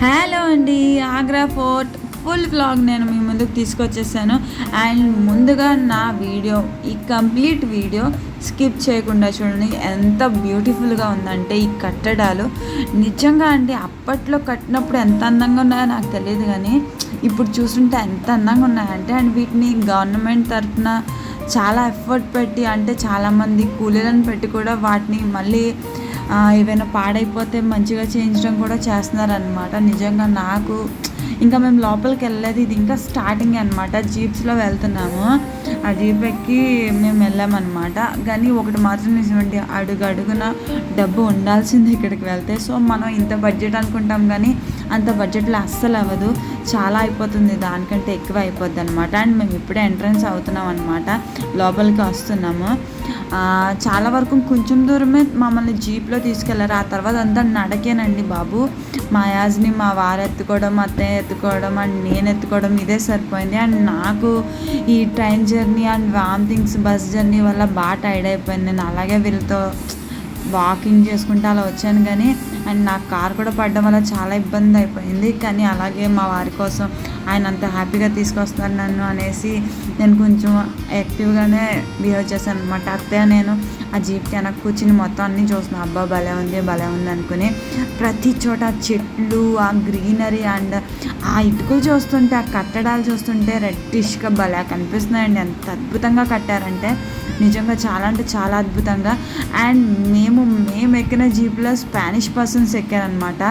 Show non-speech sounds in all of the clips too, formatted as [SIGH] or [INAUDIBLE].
Hello అండి Agra fort full blog నేను మీ ముందుకు తీసుకొచ్చేసాను. అండ్ ముందుగా నా వీడియో ఈ కంప్లీట్ వీడియో స్కిప్ చేయకుండా చూడండి. ఎంత బ్యూటిఫుల్గా ఉందంటే ఈ కట్టడాలు. నిజంగా అండి అప్పట్లో కట్టినప్పుడు ఎంత అందంగా ఉన్నాయో నాకు తెలియదు కానీ ఇప్పుడు చూస్తుంటే ఎంత అందంగా ఉన్నాయంటే అండ్ వీటిని గవర్నమెంట్ తరఫున చాలా ఎఫర్ట్ పెట్టి అంటే చాలామంది కూలీలను పెట్టి కూడా వాటిని మళ్ళీ ఏవైనా పాడైపోతే మంచిగా చేయించడం కూడా చేస్తున్నారనమాట నిజంగా నాకు ఇంకా మేము లోపలికి వెళ్ళలేదు. ఇది ఇంకా స్టార్టింగ్ అనమాట జీప్స్లో వెళ్తున్నాము. ఆ జీప్ ఎక్కి మేము వెళ్ళామన్నమాట. కానీ ఒకటి మాత్రం నిజమండి అడుగు అడుగున డబ్బు ఉండాల్సింది ఇక్కడికి వెళ్తే. సో మనం ఇంత బడ్జెట్ అనుకుంటాం కానీ అంత బడ్జెట్లో అస్సలు అవ్వదు. చాలా అయిపోతుంది దానికంటే ఎక్కువ అయిపోద్ది అనమాట అండ్ మేము ఇప్పుడే ఎంట్రన్స్ అవుతున్నాం అనమాట లోపలికి వస్తున్నాము. చాలా వరకు కొంచెం దూరమే మమ్మల్ని జీప్లో తీసుకెళ్ళారు. ఆ తర్వాత అంతా నడకేనండి బాబు. మా యాజ్ని మా వారు ఎత్తుకోవడం అత్తయ్య ఎత్తుకోవడం అండ్ నేను ఎత్తుకోవడం ఇదే సరిపోయింది. అండ్ నాకు ఈ train journey and vomitings bus journey వల్ల బాగా టైర్డ్ అయిపోయింది. నేను అలాగే వీళ్ళతో వాకింగ్ చేసుకుంటూ అలా వచ్చాను కానీ అండ్ నాకు కార్ కూడా పడడం వల్ల చాలా ఇబ్బంది అయిపోయింది. కానీ అలాగే మా వారి కోసం ఆయన అంత హ్యాపీగా తీసుకొస్తారు నన్ను అనేసి నేను కొంచెం యాక్టివ్గానే బిహేవ్ చేశాను అనమాట అత్తయ్య నేను ఆ జీప్కి వెనక్కి కూర్చుని మొత్తం అన్నీ చూస్తున్నాను అబ్బా భలే ఉంది భలే ఉంది అనుకుని ప్రతి చోట చెట్లు ఆ గ్రీనరీ అండ్ ఆ ఇటుకలు చూస్తుంటే ఆ కట్టడాలు చూస్తుంటే రెడ్డిష్గా భలే కనిపిస్తున్నాయండి. ఎంత అద్భుతంగా కట్టారంటే నిజంగా చాలా అంటే చాలా అద్భుతంగా. అండ్ మేము మేము ఎక్కిన జీప్లో స్పానిష్ పర్సన్స్ ఎక్కారనమాట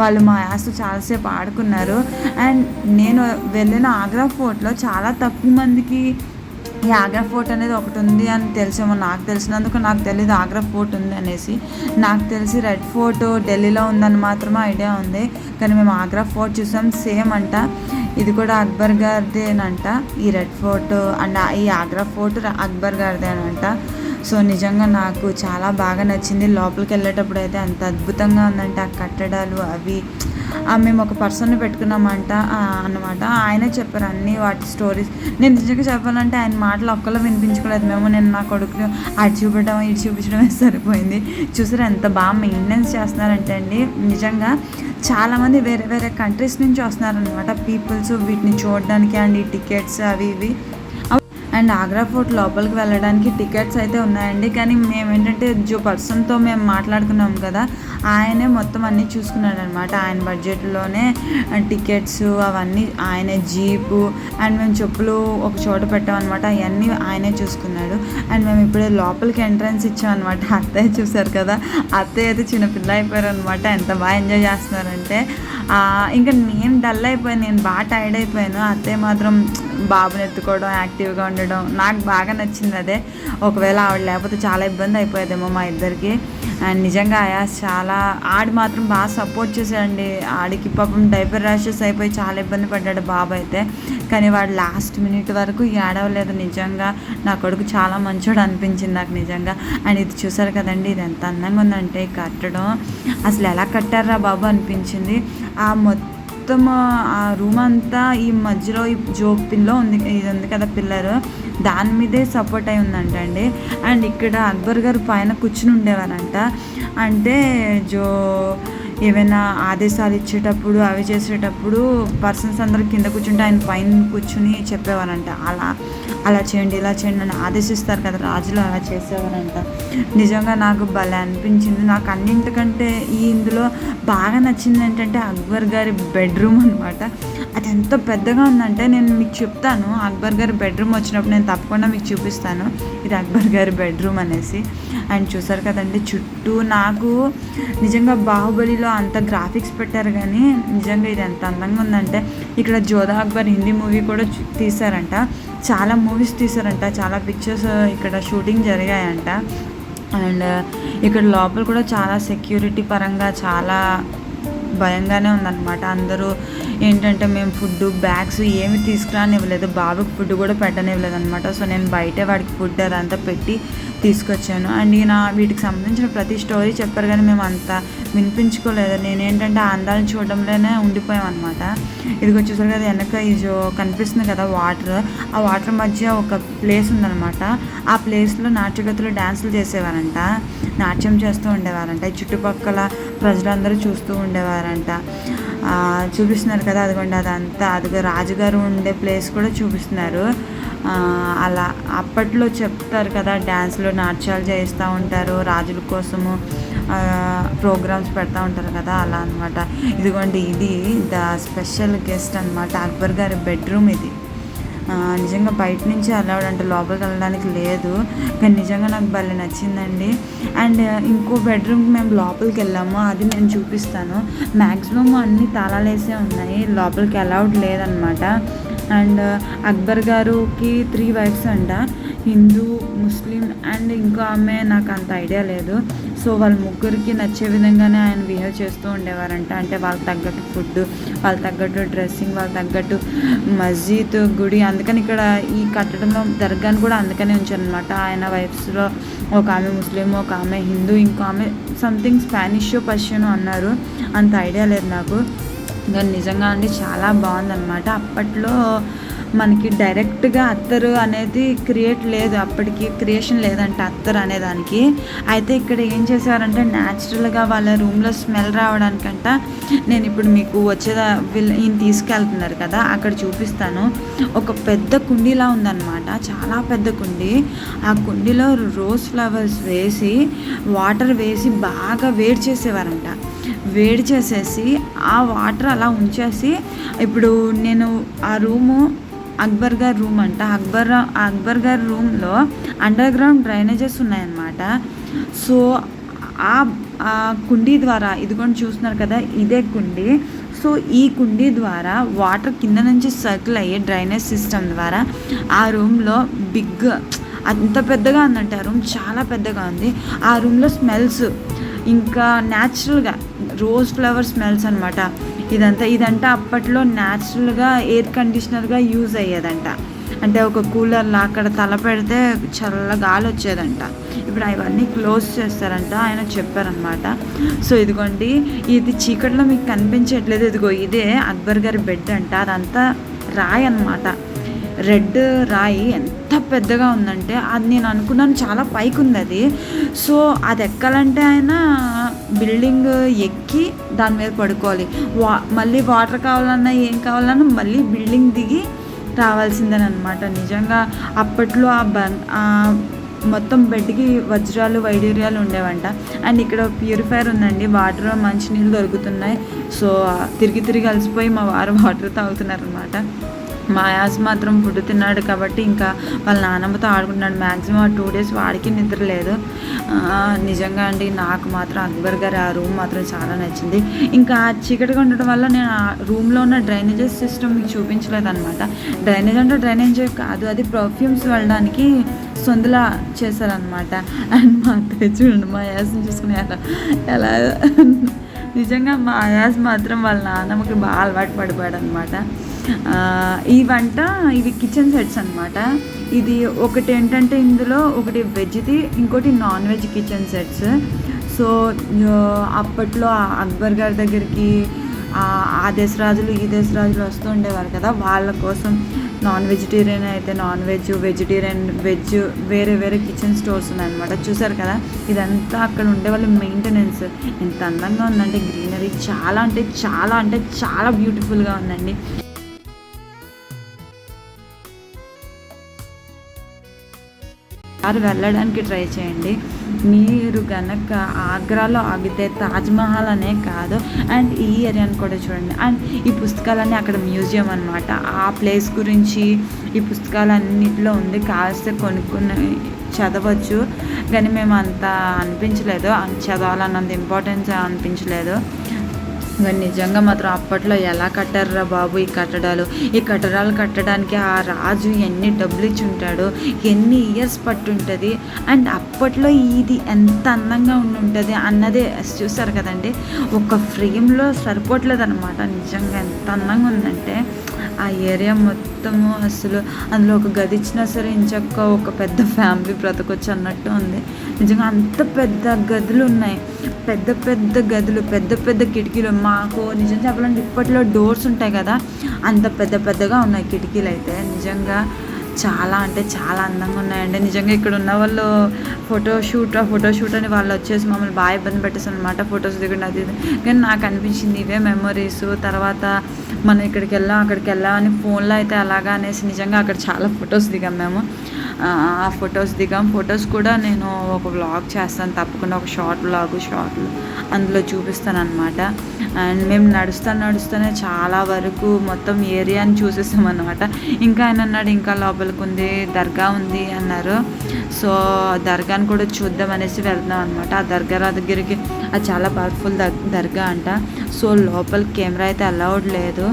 వాళ్ళు మా యాస్ చాలాసేపు ఆడుకున్నారు. అండ్ నేను వెళ్ళిన ఆగ్రా ఫోర్ట్లో చాలా తక్కువ మందికి ఈ ఆగ్రా ఫోర్ట్ అనేది ఒకటి ఉంది అని తెలిసేమో. నాకు తెలిసినందుకు నాకు తెలియదు ఆగ్రా ఫోర్ట్ ఉంది అనేసి. నాకు తెలిసి రెడ్ ఫోర్ట్ ఢిల్లీలో ఉందని మాత్రమే ఐడియా ఉంది. కానీ మేము ఆగ్రా ఫోర్ట్ చూసాం. సేమ్ అంట. ఇది కూడా అక్బర్ గారిదేనంట ఈ రెడ్ ఫోర్ట్ అండ్ ఈ ఆగ్రా ఫోర్ట్ అక్బర్ గారిదేనంట సో నిజంగా నాకు చాలా బాగా నచ్చింది. లోపలికి వెళ్ళేటప్పుడు అయితే అంత అద్భుతంగా ఉందంటే. ఆ కట్టడాలు అవి మేము ఒక పర్సన్ని పెట్టుకున్నామంట అన్నమాట. ఆయనే చెప్పారు అన్ని వాటి స్టోరీస్ నేను నిజంగా చెప్పాలంటే ఆయన మాటలు ఒక్కలో వినిపించుకోలేదు. మేము నేను నా కొడుకులు అటు చూపడం ఇటు చూపించడమే [LAUGHS] సరిపోయింది. చూసారు ఎంత బాగా మెయింటెనెన్స్ చేస్తున్నారంటే అండి. నిజంగా చాలామంది వేరే వేరే కంట్రీస్ నుంచి వస్తున్నారనమాట పీపుల్స్ వీటిని చూడడానికి అండ్ ఈ టికెట్స్ అవి ఇవి. అండ్ ఆగ్రా ఫోర్ట్ లోపలికి వెళ్ళడానికి టికెట్స్ అయితే ఉన్నాయండి. కానీ మేము ఏంటంటే జో పర్సన్తో మేము మాట్లాడుకున్నాం కదా ఆయనే మొత్తం అన్నీ చూసుకున్నాడు అనమాట ఆయన బడ్జెట్లోనే టికెట్స్ అవన్నీ ఆయనే జీపు అండ్ మేము చెప్పులు ఒక చోట పెట్టామన్నమాట అవన్నీ ఆయనే చూసుకున్నాడు. అండ్ మేము ఇప్పుడే లోపలికి ఎంట్రన్స్ ఇచ్చామన్నమాట [LAUGHS] అత్తయ్య చూసారు కదా అత్తయ్య అయితే చిన్నపిల్ల అయిపోయారు అనమాట ఎంత బాగా ఎంజాయ్ చేస్తున్నారంటే ఇంకా నేను డల్ అయిపోయాను నేను బాగా టైర్డ్ అయిపోయాను. అత్తయ్య మాత్రం బాబుని ఎత్తుకోవడం యాక్టివ్గా ఉండడం నాకు బాగా నచ్చింది అదే. ఒకవేళ ఆవిడ లేకపోతే చాలా ఇబ్బంది అయిపోయేదేమో మా ఇద్దరికి. అండ్ నిజంగా ఆయాస్ చాలా ఆడి మాత్రం బాగా సపోర్ట్ చేశాడండి. ఆడికి పాపం డైపర్ ర్యాషెస్ అయిపోయి చాలా ఇబ్బంది పడ్డాడు బాబు అయితే. కానీ వాడు లాస్ట్ మినిట్ వరకు ఏడవలేదు నిజంగా. నా కొడుకు చాలా మంచోడు అనిపించింది నాకు నిజంగా. అండ్ ఇది చూసారు కదండి ఇది ఎంత అందంగా ఉందంటే కట్టడం. అసలు ఎలా కట్టారా బాబు అనిపించింది. ఆ మొత్తం మొత్తం ఆ రూమ్ అంతా ఈ మధ్యలో ఈ జోక్ పిల్లో ఉంది ఇది ఉంది కదా పిల్లర్ దాని మీదే సపోర్ట్ అయి ఉందంట అండి. అండ్ ఇక్కడ అక్బర్ గారు పైన కూర్చుని ఉండేవారంట. అంటే జో ఏమైనా ఆదేశాలు ఇచ్చేటప్పుడు అవి చేసేటప్పుడు పర్సన్స్ అందరూ కింద కూర్చుంటే ఆయన పైన కూర్చుని చెప్పేవారంట. అలా అలా చేయండి ఇలా చేయండి అని ఆదేశిస్తారు కదా రాజులు అలా చేసేవారంట. నిజంగా నాకు భలే అనిపించింది. నాకు అన్నింటికంటే ఈ ఇందులో బాగా నచ్చింది ఏంటంటే అక్బర్ గారి బెడ్రూమ్ అనమాట అది ఎంత పెద్దగా ఉందంటే నేను మీకు చెప్తాను. అక్బర్ గారి బెడ్రూమ్ వచ్చినప్పుడు నేను తప్పకుండా మీకు చూపిస్తాను. ఇది అక్బర్ గారి బెడ్రూమ్ అనేసి. అండ్ చూసారు కదండి చుట్టూ నాకు నిజంగా బాహుబలిలో అంత గ్రాఫిక్స్ పెట్టారు కానీ నిజంగా ఇది ఎంత అందంగా ఉందంటే ఇక్కడ జోధా అక్బర్ హిందీ మూవీ కూడా తీశారంట. చాలా మూవీస్ తీశారంట. చాలా పిక్చర్స్ uh, ఇక్కడ షూటింగ్ జరిగాయంట. అండ్ uh, ఇక్కడ లోపల కూడా చాలా సెక్యూరిటీ పరంగా చాలా భయంగానే ఉందన్నమాట. అందరూ ఏంటంటే మేము ఫుడ్ బ్యాగ్స్ ఏమి తీసుకురానివ్వలేదు. బాబుకి ఫుడ్ కూడా పెట్టనివ్వలేదు అనమాట సో నేను బయటే వాడికి ఫుడ్ అదంతా పెట్టి తీసుకొచ్చాను. అండ్ ఈయన వీటికి సంబంధించిన ప్రతి స్టోరీ చెప్పారు కానీ మేము అంత వినిపించుకోలేదు. నేనేంటంటే ఆ అందాలను చూడడంలోనే ఉండిపోయాం అనమాట ఇదిగో చూసారు కదా వెనక ఇజో కనిపిస్తుంది కదా వాటర్. ఆ వాటర్ మధ్య ఒక ప్లేస్ ఉందన్నమాట. ఆ ప్లేస్లో నాట్యగతులు డ్యాన్సులు చేసేవారంట. నాట్యం చేస్తూ ఉండేవారంట. చుట్టుపక్కల ప్రజలందరూ చూస్తూ ఉండేవారంట. చూపిస్తున్నారు కదా అదిగోండి అదంతా. అదిగో రాజుగారు ఉండే ప్లేస్ కూడా చూపిస్తున్నారు. అలా అప్పట్లో చెప్తారు కదా డ్యాన్స్లో నాట్యాలు చేస్తూ ఉంటారు. రాజుల కోసము ప్రోగ్రామ్స్ పెడతా ఉంటారు కదా అలా అనమాట ఇదిగోండి ఇది ద స్పెషల్ గెస్ట్ అన్నమాట. అక్బర్ గారి బెడ్రూమ్ ఇది. నిజంగా బయట నుంచి అలౌడ్ అంటే లోపలికి వెళ్ళడానికి లేదు. కానీ నిజంగా నాకు భలే నచ్చిందండి. అండ్ ఇంకో బెడ్రూమ్కి మేము లోపలికి వెళ్ళాము. అది నేను చూపిస్తాను. మ్యాక్సిమం అన్ని తాళాలేసే ఉన్నాయి. లోపలికి అలౌడ్ లేదనమాట. అండ్ అక్బర్ గారుకి త్రీ వైఫ్స్ అంట. హిందూ ముస్లిం అండ్ ఇంకో ఆమె నాకు అంత ఐడియా లేదు. సో వాళ్ళ ముగ్గురికి నచ్చే విధంగానే ఆయన బిహేవ్ చేస్తూ ఉండేవారంట. అంటే వాళ్ళకి తగ్గట్టు ఫుడ్ వాళ్ళకి తగ్గట్టు డ్రెస్సింగ్ వాళ్ళకి తగ్గట్టు మస్జిద్ గుడి అందుకని ఇక్కడ ఈ కట్టడంలో దర్గాను కూడా అందుకనే ఉంచారనమాట ఆయన వైఫ్స్లో ఒక ఆమె ముస్లిం ఒక ఆమె హిందూ ఇంకో ఆమె సంథింగ్ స్పానిష్ పర్షియన్ అన్నారు. అంత ఐడియా లేదు నాకు. కానీ నిజంగా అండి చాలా బాగుందన్నమాట. అప్పట్లో మనకి డైరెక్ట్గా అత్తరు అనేది క్రియేట్ లేదు. అప్పటికి క్రియేషన్ లేదంట అత్తరు అనేదానికి అయితే ఇక్కడ ఏం చేసేవారంటే న్యాచురల్గా వాళ్ళ రూమ్లో స్మెల్ రావడానికంట నేను ఇప్పుడు మీకు వచ్చేదా వీళ్ళు ఈయన తీసుకెళ్తున్నారు కదా అక్కడ చూపిస్తాను. ఒక పెద్ద కుండీలా ఉందన్నమాట. చాలా పెద్ద కుండీ. ఆ కుండీలో రోజ్ ఫ్లవర్స్ వేసి వాటర్ వేసి బాగా వేడి చేసేవారంట. వేడి చేసేసి ఆ వాటర్ అలా ఉంచేసి ఇప్పుడు నేను ఆ రూము అక్బర్ గారి రూమ్ అంట. అక్బర్ అక్బర్ గారి రూమ్లో అండర్ గ్రౌండ్ డ్రైనేజెస్ ఉన్నాయన్నమాట. సో ఆ ఆ కుండీ ద్వారా ఇదిగోండి చూస్తున్నారు కదా ఇదే కుండీ. సో ఈ కుండీ ద్వారా వాటర్ కింద నుంచి సర్కిల్ అయ్యే డ్రైనేజ్ సిస్టమ్ ద్వారా ఆ రూమ్లో బిగ్ అంత పెద్దగా ఉందంటే. ఆ రూమ్ చాలా పెద్దగా ఉంది. ఆ రూమ్లో స్మెల్స్ ఇంకా న్యాచురల్గా రోజ్ ఫ్లవర్ స్మెల్స్ అనమాట ఇదంతా ఇదంతా అప్పట్లో న్యాచురల్గా ఎయిర్ కండిషనర్గా యూజ్ అయ్యేదంట. అంటే ఒక కూలర్లా అక్కడ తల పెడితే చల్ల గాలి వచ్చేదంట. ఇప్పుడు అవన్నీ క్లోజ్ చేస్తారంట ఆయన చెప్పారనమాట సో ఇదిగోండి ఇది చీకట్లో మీకు కనిపించట్లేదు. ఇదిగో ఇదే అక్బర్ గారి బెడ్ అంట. అదంతా రాయి అన్నమాట. రెడ్ రాయి ఎంత పెద్దగా ఉందంటే అది నేను అనుకున్నాను చాలా పైకి ఉంది అది. సో అది ఎక్కాలంటే ఆయన బిల్డింగ్ ఎక్కి దాని మీద పడుకోవాలి. వా మళ్ళీ వాటర్ కావాలన్నా ఏం కావాలన్నా మళ్ళీ బిల్డింగ్ దిగి రావాల్సిందేనమాట నిజంగా అప్పట్లో ఆ బన్ మొత్తం బెడ్కి వజ్రాలు వైడూర్యాలు ఉండేవంట. అండ్ ఇక్కడ ప్యూరిఫైర్ ఉందండి. వాటర్ మంచినీళ్ళు దొరుకుతున్నాయి. సో తిరిగి తిరిగి అలసిపోయి మా వారు వాటర్ తాగుతున్నారనమాట మాయాస్ మాత్రం ఫుడ్ తిన్నాడు కాబట్టి ఇంకా వాళ్ళ నాన్నమ్మతో ఆడుకుంటున్నాడు. మ్యాక్సిమం ఆ టూ డేస్ వాడికి నిద్ర లేదు. నిజంగా అండి నాకు మాత్రం అక్బర్ గారి ఆ రూమ్ మాత్రం చాలా నచ్చింది. ఇంకా చీకటిగా ఉండడం వల్ల నేను ఆ రూమ్లో ఉన్న డ్రైనేజెస్ సిస్టమ్ మీకు చూపించలేదు అనమాట డ్రైనేజ్ అంటే డ్రైనేజ్ కాదు అది పర్ఫ్యూమ్స్ వెళ్ళడానికి సొందులా చేశారనమాట అండ్ మా అత్తయ్య చూడండి మా యాస్ని చూసుకుని ఎలా ఎలా నిజంగా మా అయాస్ మాత్రం వాళ్ళ నాన్నమ్మకి బాగా అలవాటు పడిపోయాడు అనమాట ఈ వంట ఇవి కిచెన్ సెట్స్ అన్నమాట. ఇది ఒకటి ఏంటంటే ఇందులో ఒకటి వెజ్ది ఇంకోటి non veg kitchen sets so అప్పట్లో అక్బర్ గారి దగ్గరికి ఆ దేశ రాజులు ఈ దేశ రాజులు వస్తూ ఉండేవారు కదా. వాళ్ళ కోసం నాన్ వెజిటేరియన్ అయితే నాన్ వెజ్ వెజిటేరియన్ వెజ్ వేరే వేరే కిచెన్ స్టోర్స్ ఉన్నాయన్నమాట. చూసారు కదా? ఇదంతా అక్కడ ఉండే వాళ్ళ మెయింటెనెన్స్ ఎంత అందంగా ఉందంటే గ్రీనరీ చాలా అంటే చాలా అంటే చాలా బ్యూటిఫుల్గా ఉందండి. ఒకసారి వెళ్ళడానికి ట్రై చేయండి. మీరు కనుక ఆగ్రాలో ఆగితే తాజ్మహల్ అనే కాదు అండ్ ఈ ఏరియాని కూడా చూడండి. అండ్ ఈ పుస్తకాలన్నీ అక్కడ మ్యూజియం అనమాట ఆ ప్లేస్ గురించి ఈ పుస్తకాలన్నిటిలో ఉంది. కాస్త కొనుక్కుని చదవచ్చు. కానీ మేము అంత అనిపించలేదు. చదవాలన్నంత ఇంపార్టెన్స్ అనిపించలేదు. కానీ నిజంగా మాత్రం అప్పట్లో ఎలా కట్టారురా బాబు ఈ కట్టడాలు? ఈ కట్టడాలు కట్టడానికి ఆ రాజు ఎన్ని డబ్బులు ఇచ్చి ఉంటాడు ఎన్ని ఇయర్స్ పట్టుంటుంది? అండ్ అప్పట్లో ఇది ఎంత అందంగా ఉండి ఉంటుంది అన్నదే చూసారు కదండి? ఒక ఫ్రేమ్లో సరిపోవట్లేదు అనమాట నిజంగా ఎంత అందంగా ఉందంటే ఆ ఏరియా మొత్తము అసలు అందులో ఒక గది ఇచ్చినా సరే ఇంచక్క ఒక పెద్ద ఫ్యామిలీ బ్రతకొచ్చు అన్నట్టు ఉంది. నిజంగా అంత పెద్ద గదులు ఉన్నాయి. పెద్ద పెద్ద గదులు పెద్ద పెద్ద కిటికీలు. మాకు నిజం చెప్పాలంటే ఇప్పట్లో డోర్స్ ఉంటాయి కదా అంత పెద్ద పెద్దగా ఉన్నాయి కిటికీలు అయితే. నిజంగా చాలా అంటే చాలా అందంగా ఉన్నాయండి. నిజంగా ఇక్కడ ఉన్న వాళ్ళు ఫోటోషూట్ ఫోటోషూట్ అని వాళ్ళు వచ్చేసి మమ్మల్ని బాగా ఇబ్బంది పెట్టేసారు అనమాట ఫొటోస్ దిగండి అది కానీ నాకు అనిపించింది ఇవే మెమరీస్. తర్వాత మనం ఇక్కడికి వెళ్ళాం అక్కడికి వెళ్ళాం అని ఫోన్లో అయితే అలాగా అనేసి నిజంగా అక్కడ చాలా ఫొటోస్ దిగాం మేము. ఆ, ఫొటోస్ దిగాం. ఫొటోస్ కూడా నేను ఒక వ్లాగ్ చేస్తాను తప్పకుండా ఒక షార్ట్ వ్లాగ్ షార్ట్లు అందులో చూపిస్తాను అనమాట అండ్ మేము నడుస్తా నడుస్తూనే చాలా వరకు మొత్తం ఏరియాని చూసేసాం అనమాట ఇంకా ఆయన అన్నాడు ఇంకా లోపలికి ఉంది దర్గా ఉంది అన్నారు. సో దర్గాని కూడా చూద్దాం అనేసి వెళ్తున్నాం అనమాట ఆ దర్గా దగ్గరికి అది చాలా పవర్ఫుల్ దర్గా అంట. సో లోపల కెమెరా అయితే అలౌడ్ లేదు.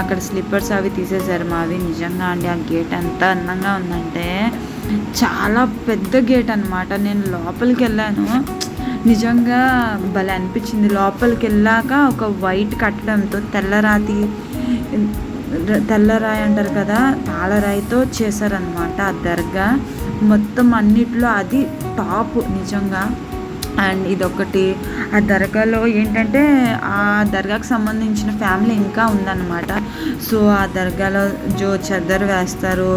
అక్కడ స్లిప్పర్స్ అవి తీసేశారు మావి. నిజంగా అండి ఆ గేట్ ఎంత అందంగా ఉందంటే చాలా పెద్ద గేట్ అనమాట నేను లోపలికి వెళ్ళాను. నిజంగా భలే అనిపించింది. లోపలికి వెళ్ళాక ఒక వైట్ కట్టడంతో తెల్లరాతి తెల్లరాయి అంటారు కదా తాళరాయితో చేశారనమాట ఆ దర్గా. మొత్తం అన్నిట్లో అది టాప్ నిజంగా. అండ్ ఇదొకటి. ఆ దర్గాలో ఏంటంటే ఆ దర్గాకు సంబంధించిన ఫ్యామిలీ ఇంకా ఉందన్నమాట. సో ఆ దర్గాలో జో చెద్దరు వేస్తారు.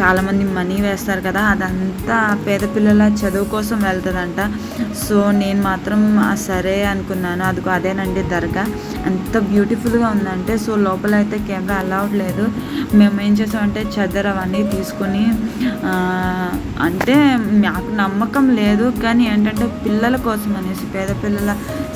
చాలామంది మనీ వేస్తారు కదా అదంతా పేద పిల్లల చదువు కోసం వెళ్తుందంట. సో నేను మాత్రం సరే అనుకున్నాను. అది అదేనండి దర్గా. ఎంత బ్యూటిఫుల్గా ఉందంటే సో లోపల అయితే కెమెరా అలౌడ్ లేదు. మేము ఏం చేసామంటే చద్దరు అవన్నీ తీసుకొని అంటే నాకు నమ్మకం లేదు. కానీ ఏంటంటే పిల్లల కోసం అనేసి పేద పిల్లల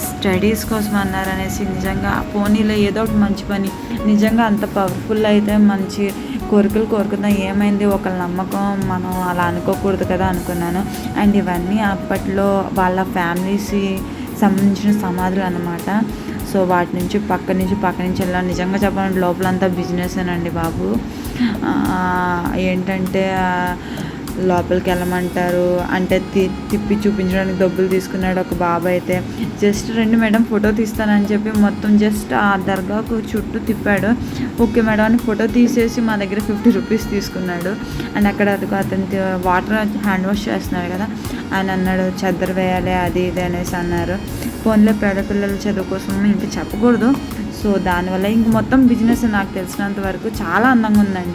స్టడీస్ కోసం అన్నారు అనేసి నిజంగా పోనీలో ఏదో ఒకటి మంచి పని. నిజంగా అంత పవర్ఫుల్ అయితే మంచి కోరికలు కోరుకుందాం. ఏమైంది? ఒకళ్ళ నమ్మకం మనం అలా అనుకోకూడదు కదా అనుకున్నాను. అండ్ ఇవన్నీ అప్పట్లో వాళ్ళ ఫ్యామిలీస్ సంబంధించిన సమాధులు అనమాట సో వాటి నుంచి పక్క నుంచి పక్క నుంచి వెళ్ళాను నిజంగా చెప్పాలంటే లోపలంతా బిజినెస్ అండి బాబు. ఏంటంటే లోపలికి వెళ్ళమంటారు అంటే తి తిప్పి చూపించడానికి డబ్బులు తీసుకున్నాడు ఒక బాబా అయితే. జస్ట్ రెండు మేడం ఫోటో తీస్తానని చెప్పి మొత్తం జస్ట్ ఆ దర్గాకు చుట్టూ తిప్పాడు. ఓకే మేడం అని ఫోటో తీసేసి మా దగ్గర ఫిఫ్టీ రూపీస్ తీసుకున్నాడు. అండ్ అక్కడ అతను వాటర్ హ్యాండ్ వాష్ చేస్తున్నాడు కదా. ఆయన అన్నాడు చెద్దరు వేయాలి అది ఇది అనేసి అన్నారు. ఫోన్లో పేదపిల్లల చదువు కోసం ఇంకా చెప్పకూడదు. సో దానివల్ల ఇంక మొత్తం బిజినెస్ నాకు తెలిసినంత వరకు చాలా అందంగా ఉందండి.